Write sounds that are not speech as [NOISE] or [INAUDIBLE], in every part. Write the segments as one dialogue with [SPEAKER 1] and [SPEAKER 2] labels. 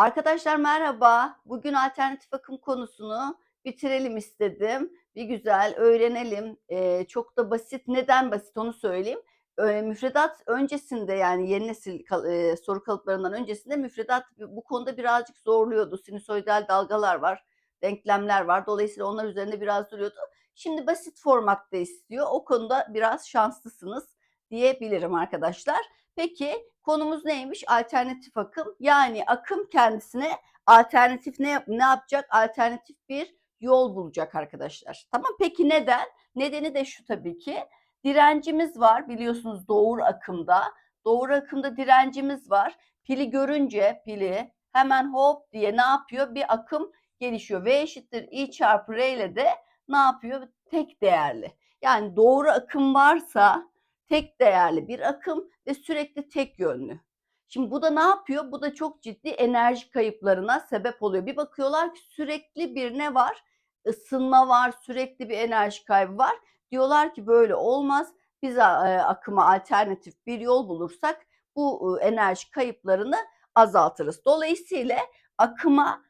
[SPEAKER 1] Arkadaşlar merhaba. Bugün alternatif akım konusunu bitirelim istedim. Bir güzel öğrenelim. Eee, çok da basit. Neden basit onu söyleyeyim. Eee, müfredat öncesinde yani yeni nesil kal eee, soru kalıplarından öncesinde müfredat bu konuda birazcık zorluyordu. Sinüsoidal dalgalar var, denklemler var. Dolayısıyla onlar üzerinde biraz duruyordu. Şimdi basit formatta istiyor. O konuda biraz şanslısınız diyebilirim arkadaşlar. Peki konumuz neymiş? Alternatif akım. Yani akım kendisine alternatif ne yap ne yapacak? Alternatif bir yol bulacak arkadaşlar. Tamam peki neden? Nedeni de şu tabii ki. Direncimiz var biliyorsunuz doğru akımda. Doğru akımda direncimiz var. Pili görünce pili hemen hop diye ne yapıyor? Bir akım gelişiyor. V eşittir I çarpı R ile de ne yapıyor? Tek değerli. Yani doğru akım varsa tek değerli bir akım ve sürekli tek yönlü. Şimdi bu da ne yapıyor? Bu da çok ciddi enerji kayıplarına sebep oluyor. Bir bakıyorlar ki sürekli bir ne var? Isınma var, sürekli bir enerji kaybı var. Diyorlar ki böyle olmaz. Biz e, akıma alternatif bir yol bulursak bu enerji kayıplarını azaltırız. Dolayısıyla akıma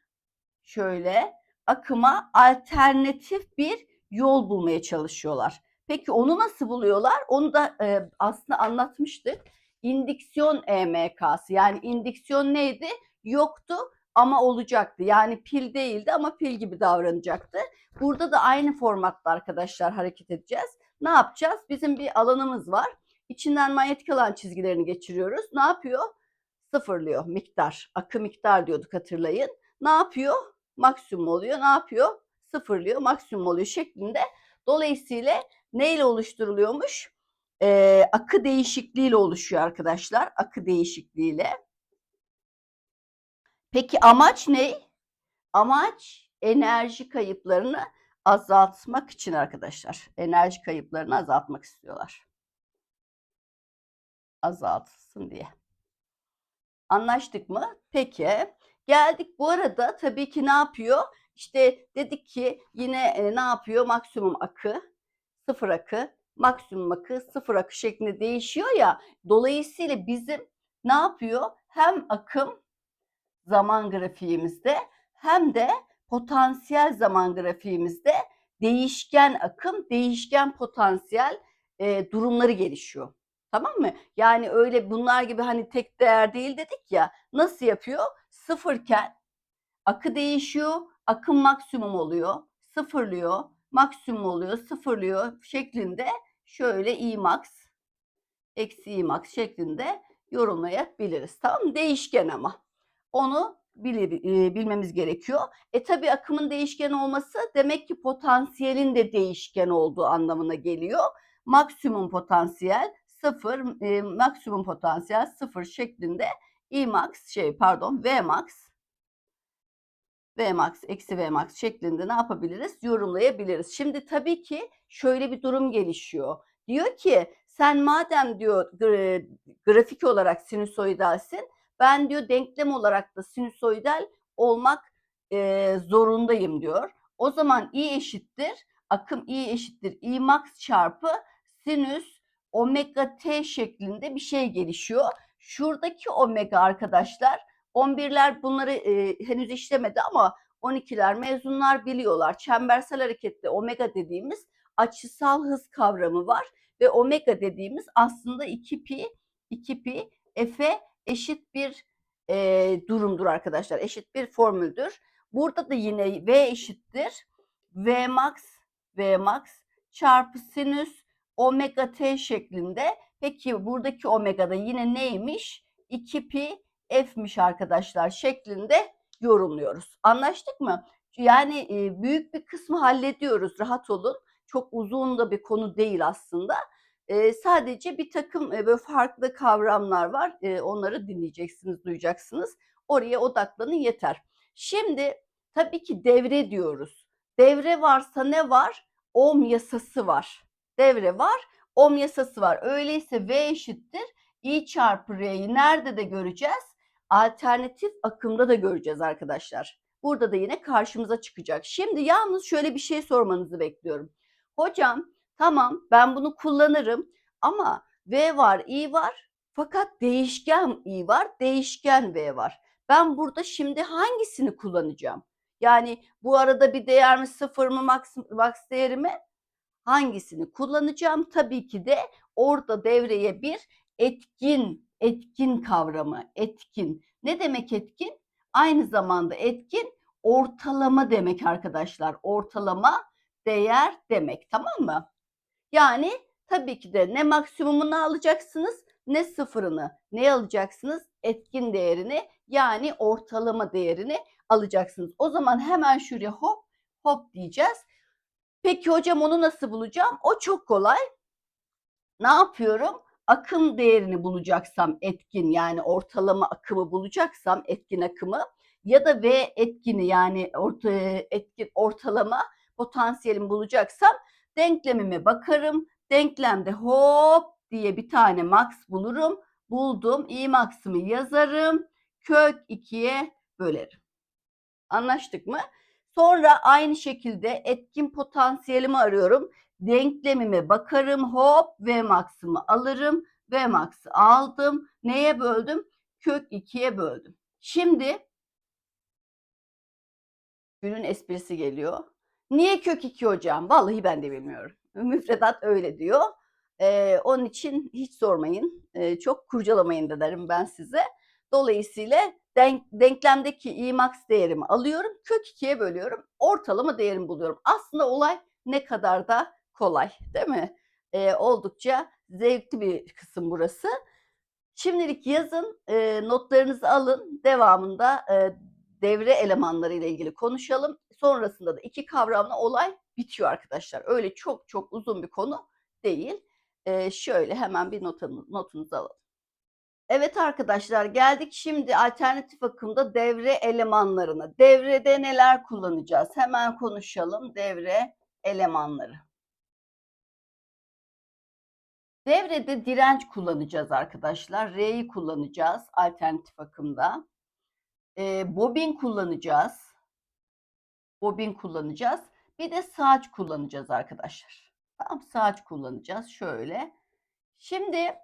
[SPEAKER 1] şöyle akıma alternatif bir yol bulmaya çalışıyorlar. Peki onu nasıl buluyorlar? Onu da e, aslında anlatmıştık. İndiksiyon EMK'sı yani indiksiyon neydi? Yoktu ama olacaktı. Yani pil değildi ama pil gibi davranacaktı. Burada da aynı formatta arkadaşlar hareket edeceğiz. Ne yapacağız? Bizim bir alanımız var. İçinden manyetik alan çizgilerini geçiriyoruz. Ne yapıyor? Sıfırlıyor miktar. Akı miktar diyorduk hatırlayın. Ne yapıyor? Maksimum oluyor. Ne yapıyor? Sıfırlıyor. Maksimum oluyor şeklinde. Dolayısıyla neyle oluşturuluyormuş? Ee, akı değişikliğiyle oluşuyor arkadaşlar. Akı değişikliğiyle. Peki amaç ne? Amaç enerji kayıplarını azaltmak için arkadaşlar. Enerji kayıplarını azaltmak istiyorlar. Azaltsın diye. Anlaştık mı? Peki. Geldik bu arada tabii ki ne yapıyor? İşte dedik ki yine e, ne yapıyor? Maksimum akı, sıfır akı, maksimum akı, sıfır akı şeklinde değişiyor ya. Dolayısıyla bizim ne yapıyor? Hem akım zaman grafiğimizde hem de potansiyel zaman grafiğimizde değişken akım, değişken potansiyel e, durumları gelişiyor. Tamam mı? Yani öyle bunlar gibi hani tek değer değil dedik ya. Nasıl yapıyor? Sıfırken akı değişiyor, akım maksimum oluyor, sıfırlıyor, maksimum oluyor, sıfırlıyor şeklinde şöyle I max eksi I max şeklinde yorumlayabiliriz. Tamam Değişken ama. Onu bilmemiz gerekiyor. E tabi akımın değişken olması demek ki potansiyelin de değişken olduğu anlamına geliyor. Maksimum potansiyel sıfır, e, maksimum potansiyel sıfır şeklinde I max şey pardon V max Vmax eksi Vmax şeklinde ne yapabiliriz? Yorumlayabiliriz. Şimdi tabii ki şöyle bir durum gelişiyor. Diyor ki sen madem diyor grafik olarak sinüsoidalsin ben diyor denklem olarak da sinüsoidal olmak e, zorundayım diyor. O zaman I eşittir akım I eşittir I max çarpı sinüs omega t şeklinde bir şey gelişiyor. Şuradaki omega arkadaşlar 11'ler bunları e, henüz işlemedi ama 12'ler mezunlar biliyorlar. Çembersel hareketli omega dediğimiz açısal hız kavramı var ve omega dediğimiz aslında 2 pi 2 pi f'e eşit bir e, durumdur arkadaşlar. Eşit bir formüldür. Burada da yine v eşittir v max v max çarpı sinüs omega t şeklinde. Peki buradaki omega da yine neymiş? 2 pi f'miş arkadaşlar şeklinde yorumluyoruz. Anlaştık mı? Yani e, büyük bir kısmı hallediyoruz. Rahat olun. Çok uzun da bir konu değil aslında. E, sadece bir takım e, böyle farklı kavramlar var. Onları dinleyeceksiniz, duyacaksınız. Oraya odaklanın yeter. Şimdi tabii ki devre diyoruz. Devre varsa ne var? Ohm yasası var. Devre var, ohm yasası var. Öyleyse V eşittir I çarpı R'yi nerede de göreceğiz? Alternatif akımda da göreceğiz arkadaşlar. Burada da yine karşımıza çıkacak. Şimdi yalnız şöyle bir şey sormanızı bekliyorum. Hocam tamam ben bunu kullanırım ama V var, I var fakat değişken I var, değişken V var. Ben burada şimdi hangisini kullanacağım? Yani bu arada bir değer mi sıfır mı max, max değeri mi? Hangisini kullanacağım? Tabii ki de orada devreye bir etkin, etkin kavramı, etkin. Ne demek etkin? Aynı zamanda etkin ortalama demek arkadaşlar. Ortalama değer demek tamam mı? Yani tabii ki de ne maksimumunu alacaksınız ne sıfırını. Ne alacaksınız? Etkin değerini yani ortalama değerini alacaksınız. O zaman hemen şuraya hop hop diyeceğiz. Peki hocam onu nasıl bulacağım? O çok kolay. Ne yapıyorum? Akım değerini bulacaksam etkin yani ortalama akımı bulacaksam etkin akımı ya da V etkini yani orta, etkin ortalama potansiyelimi bulacaksam denklemime bakarım. Denklemde hop diye bir tane max bulurum. Buldum. i max'ımı yazarım. Kök 2'ye bölerim. Anlaştık mı? Sonra aynı şekilde etkin potansiyelimi arıyorum. Denklemime bakarım. Hop V max'ımı alırım. V max'ı aldım. Neye böldüm? Kök 2'ye böldüm. Şimdi günün esprisi geliyor. Niye kök 2 hocam? Vallahi ben de bilmiyorum. Müfredat öyle diyor. Ee, onun için hiç sormayın. Ee, çok kurcalamayın da derim ben size. Dolayısıyla denk, denklemdeki i max değerimi alıyorum. Kök 2'ye bölüyorum. Ortalama değerimi buluyorum. Aslında olay ne kadar da kolay değil mi? Ee, oldukça zevkli bir kısım burası. Şimdilik yazın, e, notlarınızı alın. Devamında e, devre elemanları ile ilgili konuşalım. Sonrasında da iki kavramla olay bitiyor arkadaşlar. Öyle çok çok uzun bir konu değil. Ee, şöyle hemen bir notunuzu, notunuzu alalım. Evet arkadaşlar geldik şimdi alternatif akımda devre elemanlarına. Devrede neler kullanacağız? Hemen konuşalım devre elemanları. Devrede direnç kullanacağız arkadaşlar. R'yi kullanacağız alternatif akımda. Ee, bobin kullanacağız. Bobin kullanacağız. Bir de saç kullanacağız arkadaşlar. Tamam saç kullanacağız. Şöyle. Şimdi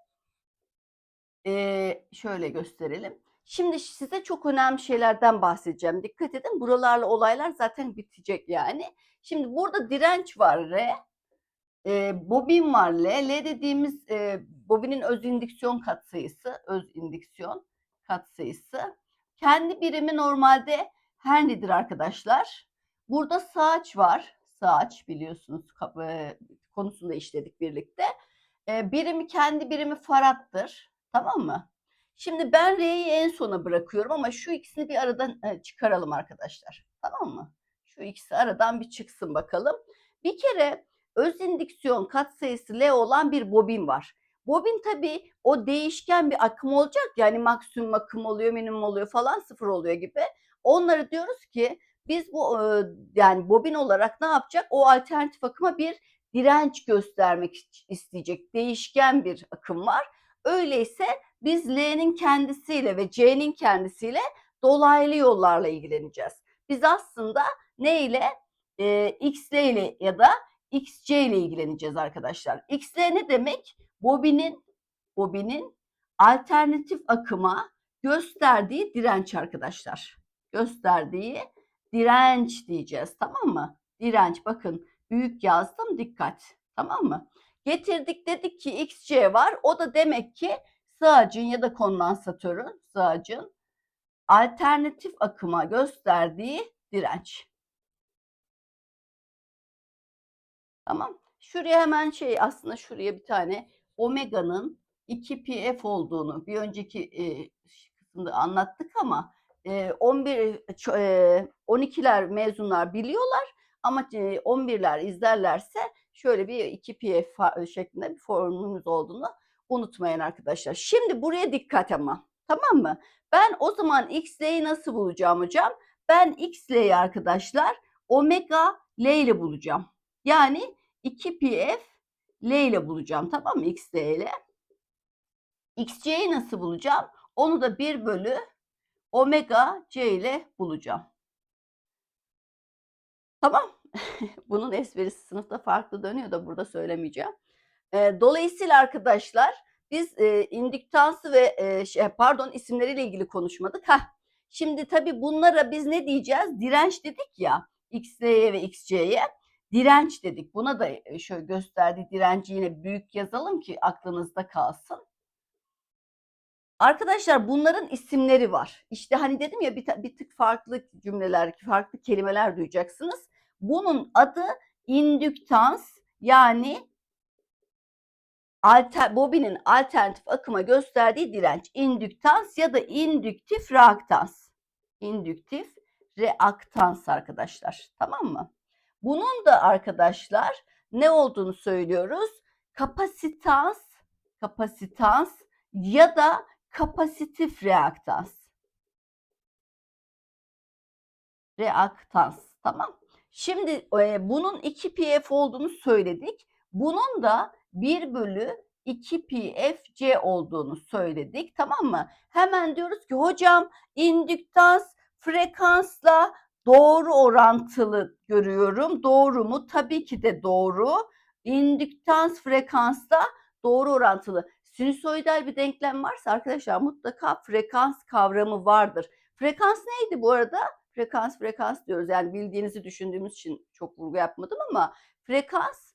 [SPEAKER 1] e, şöyle gösterelim. Şimdi size çok önemli şeylerden bahsedeceğim. Dikkat edin buralarla olaylar zaten bitecek yani. Şimdi burada direnç var R. E, bobin var L. L dediğimiz e, bobinin öz indüksiyon katsayısı. Öz indüksiyon katsayısı. Kendi birimi normalde her nedir arkadaşlar? Burada saç var. Saç biliyorsunuz konusunda işledik birlikte. E, birimi kendi birimi farattır. Tamam mı? Şimdi ben R'yi en sona bırakıyorum ama şu ikisini bir aradan e, çıkaralım arkadaşlar. Tamam mı? Şu ikisi aradan bir çıksın bakalım. Bir kere öz indüksiyon katsayısı L olan bir bobin var. Bobin tabii o değişken bir akım olacak. Yani maksimum akım oluyor, minimum oluyor falan sıfır oluyor gibi. Onları diyoruz ki biz bu yani bobin olarak ne yapacak? O alternatif akıma bir direnç göstermek isteyecek. Değişken bir akım var. Öyleyse biz L'nin kendisiyle ve C'nin kendisiyle dolaylı yollarla ilgileneceğiz. Biz aslında ne ile? E, XL ile ya da XC ile ilgileneceğiz arkadaşlar. XL ne demek? Bobinin bobinin alternatif akıma gösterdiği direnç arkadaşlar. Gösterdiği direnç diyeceğiz tamam mı? Direnç bakın büyük yazdım dikkat tamam mı? Getirdik dedik ki XC var o da demek ki sığacın ya da kondansatörün sığacın alternatif akıma gösterdiği direnç. Tamam. Şuraya hemen şey aslında şuraya bir tane omega'nın 2pf olduğunu bir önceki e, anlattık ama 11 12'ler mezunlar biliyorlar ama 11'ler izlerlerse şöyle bir 2PF şeklinde bir formumuz olduğunu unutmayın arkadaşlar. Şimdi buraya dikkat ama. Tamam mı? Ben o zaman XL'yi nasıl bulacağım hocam? Ben XL'yi arkadaşlar omega L ile bulacağım. Yani 2PF L ile bulacağım. Tamam mı? XL ile. XC'yi nasıl bulacağım? Onu da 1 bölü omega c ile bulacağım. Tamam. [LAUGHS] Bunun esprisi sınıfta farklı dönüyor da burada söylemeyeceğim. E, dolayısıyla arkadaşlar biz e, indüktansı ve e, şey, pardon isimleriyle ilgili konuşmadık. Heh, Şimdi tabii bunlara biz ne diyeceğiz? Direnç dedik ya XL'ye ve XC'ye. Direnç dedik. Buna da e, şöyle gösterdiği direnci yine büyük yazalım ki aklınızda kalsın. Arkadaşlar bunların isimleri var. İşte hani dedim ya bir, bir tık farklı cümleler, farklı kelimeler duyacaksınız. Bunun adı indüktans yani alter, bobinin alternatif akıma gösterdiği direnç. İndüktans ya da indüktif reaktans. İndüktif reaktans arkadaşlar. Tamam mı? Bunun da arkadaşlar ne olduğunu söylüyoruz. Kapasitans, kapasitans ya da kapasitif reaktans. Reaktans. Tamam. Şimdi e, bunun 2 pf olduğunu söyledik. Bunun da 1 bölü 2 pfc olduğunu söyledik. Tamam mı? Hemen diyoruz ki hocam indüktans frekansla doğru orantılı görüyorum. Doğru mu? Tabii ki de doğru. İndüktans frekansla doğru orantılı. Sinüsoidal bir denklem varsa arkadaşlar mutlaka frekans kavramı vardır. Frekans neydi bu arada? Frekans frekans diyoruz. Yani bildiğinizi düşündüğümüz için çok vurgu yapmadım ama frekans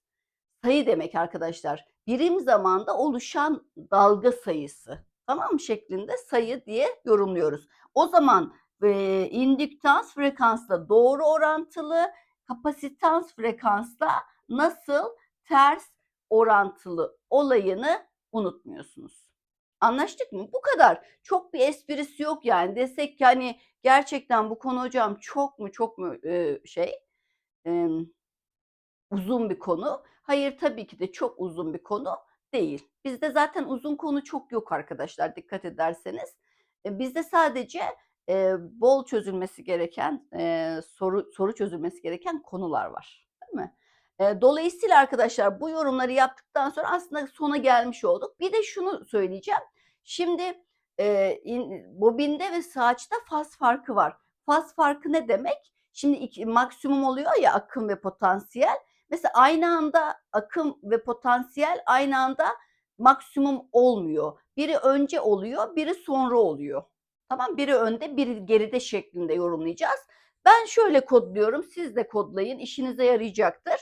[SPEAKER 1] sayı demek arkadaşlar. Birim zamanda oluşan dalga sayısı. Tamam mı şeklinde sayı diye yorumluyoruz. O zaman e, indüktans frekansla doğru orantılı, kapasitans frekansla nasıl ters orantılı olayını unutmuyorsunuz. Anlaştık mı? Bu kadar. Çok bir esprisi yok yani. Desek ki hani gerçekten bu konu hocam çok mu çok mu şey uzun bir konu. Hayır tabii ki de çok uzun bir konu değil. Bizde zaten uzun konu çok yok arkadaşlar dikkat ederseniz. Bizde sadece e, bol çözülmesi gereken e, soru soru çözülmesi gereken konular var. Değil mi? E, dolayısıyla arkadaşlar bu yorumları yaptıktan sonra aslında sona gelmiş olduk. Bir de şunu söyleyeceğim. Şimdi e, in, bobinde ve saçta faz farkı var. Faz farkı ne demek? Şimdi iki, maksimum oluyor ya akım ve potansiyel. Mesela aynı anda akım ve potansiyel aynı anda maksimum olmuyor. Biri önce oluyor, biri sonra oluyor. Tamam biri önde, biri geride şeklinde yorumlayacağız. Ben şöyle kodluyorum, siz de kodlayın, işinize yarayacaktır.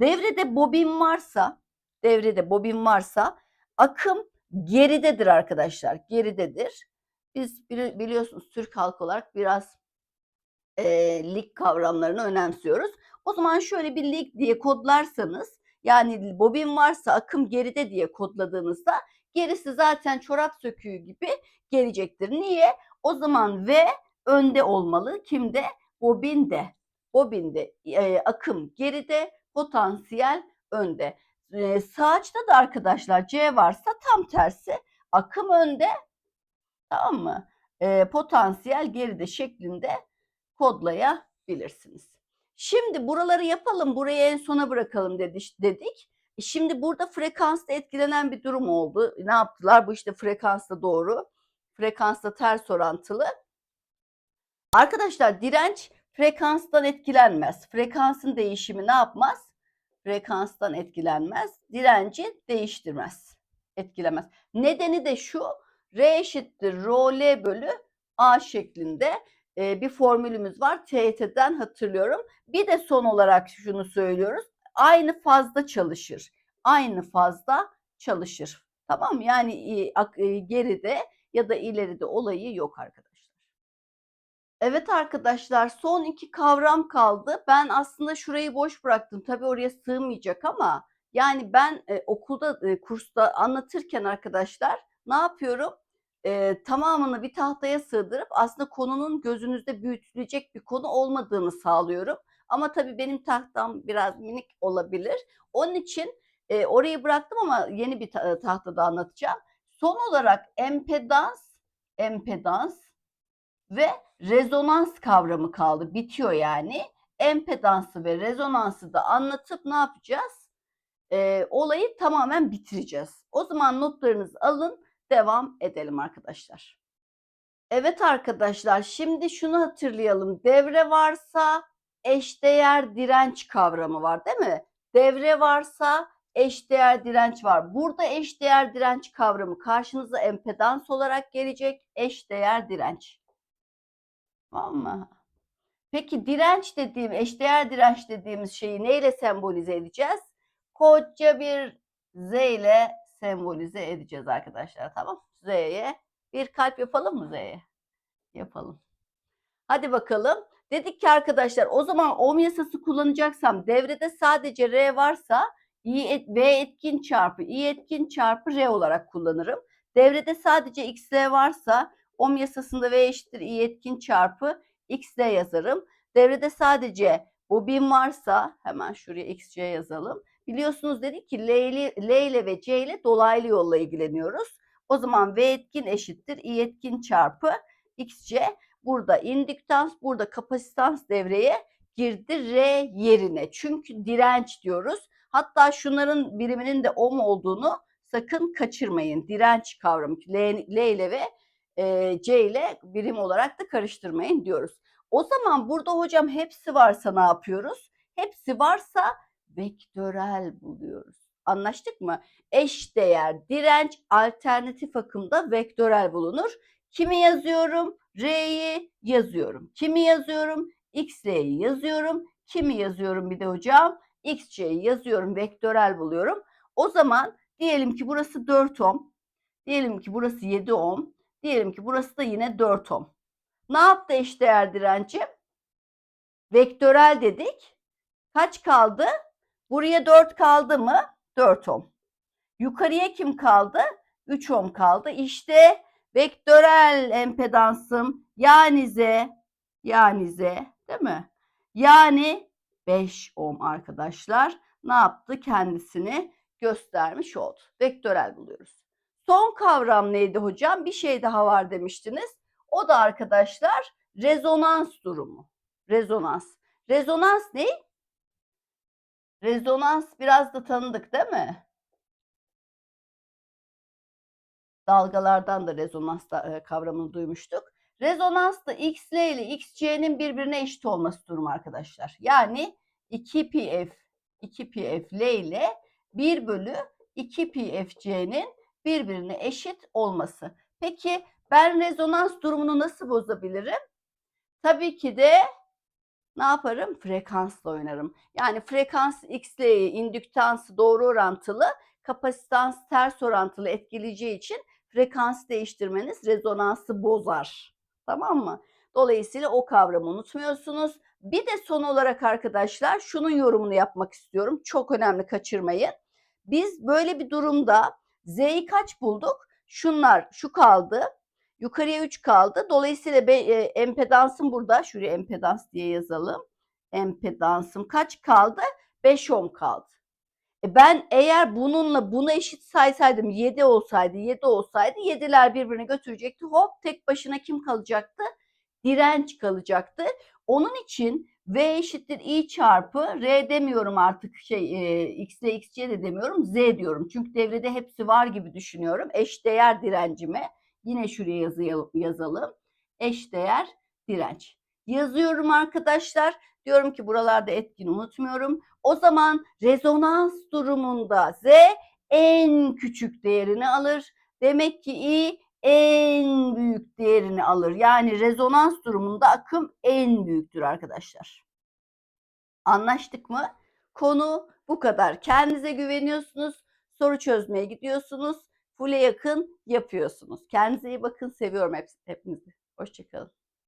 [SPEAKER 1] Devrede bobin varsa, devrede bobin varsa akım geridedir arkadaşlar. Geridedir. Biz biliyorsunuz Türk halk olarak biraz e, lig kavramlarını önemsiyoruz. O zaman şöyle bir lig diye kodlarsanız yani bobin varsa akım geride diye kodladığınızda gerisi zaten çorap söküğü gibi gelecektir. Niye? O zaman V önde olmalı. Kimde? Bobinde. Bobinde e, akım geride, potansiyel önde. E, sağaçta da arkadaşlar C varsa tam tersi. Akım önde, tamam mı? E, potansiyel geride şeklinde kodlayabilirsiniz. Şimdi buraları yapalım, burayı en sona bırakalım dedik. E, şimdi burada frekansla etkilenen bir durum oldu. Ne yaptılar? Bu işte frekansla doğru. Frekansla ters orantılı. Arkadaşlar direnç frekanstan etkilenmez. Frekansın değişimi ne yapmaz? Frekanstan etkilenmez. Direnci değiştirmez. Etkilemez. Nedeni de şu. R eşittir rho L bölü A şeklinde bir formülümüz var. TYT'den hatırlıyorum. Bir de son olarak şunu söylüyoruz. Aynı fazda çalışır. Aynı fazda çalışır. Tamam Yani geride ya da ileride olayı yok arkadaşlar. Evet arkadaşlar son iki kavram kaldı. Ben aslında şurayı boş bıraktım. Tabii oraya sığmayacak ama yani ben e, okulda e, kursta anlatırken arkadaşlar ne yapıyorum? e, tamamını bir tahtaya sığdırıp aslında konunun gözünüzde büyütülecek bir konu olmadığını sağlıyorum. Ama tabii benim tahtam biraz minik olabilir. Onun için e, orayı bıraktım ama yeni bir ta- tahtada anlatacağım. Son olarak empedans, empedans ve rezonans kavramı kaldı. Bitiyor yani. Empedansı ve rezonansı da anlatıp ne yapacağız? E, olayı tamamen bitireceğiz. O zaman notlarınızı alın devam edelim arkadaşlar. Evet arkadaşlar şimdi şunu hatırlayalım. Devre varsa eşdeğer direnç kavramı var değil mi? Devre varsa eşdeğer direnç var. Burada eşdeğer direnç kavramı karşınıza empedans olarak gelecek. Eşdeğer direnç. Tamam mı? Peki direnç dediğim, eşdeğer direnç dediğimiz şeyi neyle sembolize edeceğiz? Koca bir Z ile sembolize edeceğiz arkadaşlar. Tamam Z'ye bir kalp yapalım mı Z'ye? Yapalım. Hadi bakalım. Dedik ki arkadaşlar o zaman ohm yasası kullanacaksam devrede sadece R varsa I et, V etkin çarpı I etkin çarpı R olarak kullanırım. Devrede sadece XL varsa ohm yasasında V eşittir I etkin çarpı XL yazarım. Devrede sadece bobin varsa hemen şuraya XC yazalım. Biliyorsunuz dedik ki L ile, ve C ile dolaylı yolla ilgileniyoruz. O zaman V etkin eşittir I etkin çarpı XC. Burada indüktans, burada kapasitans devreye girdi R yerine. Çünkü direnç diyoruz. Hatta şunların biriminin de ohm olduğunu sakın kaçırmayın. Direnç kavramı L, L ile ve e, C ile birim olarak da karıştırmayın diyoruz. O zaman burada hocam hepsi varsa ne yapıyoruz? Hepsi varsa vektörel buluyoruz. Anlaştık mı? Eş değer direnç alternatif akımda vektörel bulunur. Kimi yazıyorum? R'yi yazıyorum. Kimi yazıyorum? XL'yi yazıyorum. Kimi yazıyorum bir de hocam? XC'yi yazıyorum. Vektörel buluyorum. O zaman diyelim ki burası 4 ohm. Diyelim ki burası 7 ohm. Diyelim ki burası da yine 4 ohm. Ne yaptı eşdeğer direncim? Vektörel dedik. Kaç kaldı? Buraya 4 kaldı mı? 4 ohm. Yukarıya kim kaldı? 3 ohm kaldı. İşte vektörel empedansım yani Z yani Z değil mi? Yani 5 ohm arkadaşlar ne yaptı? Kendisini göstermiş oldu. Vektörel buluyoruz. Son kavram neydi hocam? Bir şey daha var demiştiniz. O da arkadaşlar rezonans durumu. Rezonans. Rezonans ne? Rezonans biraz da tanıdık değil mi? dalgalardan da rezonans e, kavramını duymuştuk. Rezonans da XL ile XC'nin birbirine eşit olması durumu arkadaşlar. Yani 2PF 2PF L ile 1 bölü 2PFC'nin birbirine eşit olması. Peki ben rezonans durumunu nasıl bozabilirim? Tabii ki de ne yaparım? Frekansla oynarım. Yani frekans X'le indüktansı doğru orantılı, kapasitans ters orantılı etkileyeceği için frekans değiştirmeniz rezonansı bozar. Tamam mı? Dolayısıyla o kavramı unutmuyorsunuz. Bir de son olarak arkadaşlar şunun yorumunu yapmak istiyorum. Çok önemli kaçırmayın. Biz böyle bir durumda Z'yi kaç bulduk? Şunlar şu kaldı. Yukarıya 3 kaldı. Dolayısıyla be, e, empedansım burada. Şuraya empedans diye yazalım. Empedansım kaç kaldı? 5 ohm kaldı. E ben eğer bununla bunu eşit saysaydım 7 olsaydı 7 olsaydı 7'ler birbirini götürecekti. Hop tek başına kim kalacaktı? Direnç kalacaktı. Onun için V eşittir I çarpı R demiyorum artık şey e, X ile XC de demiyorum Z diyorum. Çünkü devrede hepsi var gibi düşünüyorum. Eşdeğer direncime yine şuraya yazayım, yazalım. Eşdeğer direnç. Yazıyorum arkadaşlar. Diyorum ki buralarda etkin unutmuyorum. O zaman rezonans durumunda Z en küçük değerini alır. Demek ki I en büyük değerini alır. Yani rezonans durumunda akım en büyüktür arkadaşlar. Anlaştık mı? Konu bu kadar. Kendinize güveniyorsunuz. Soru çözmeye gidiyorsunuz. Full'e yakın yapıyorsunuz. Kendinize iyi bakın. Seviyorum hepinizi. Hoşçakalın.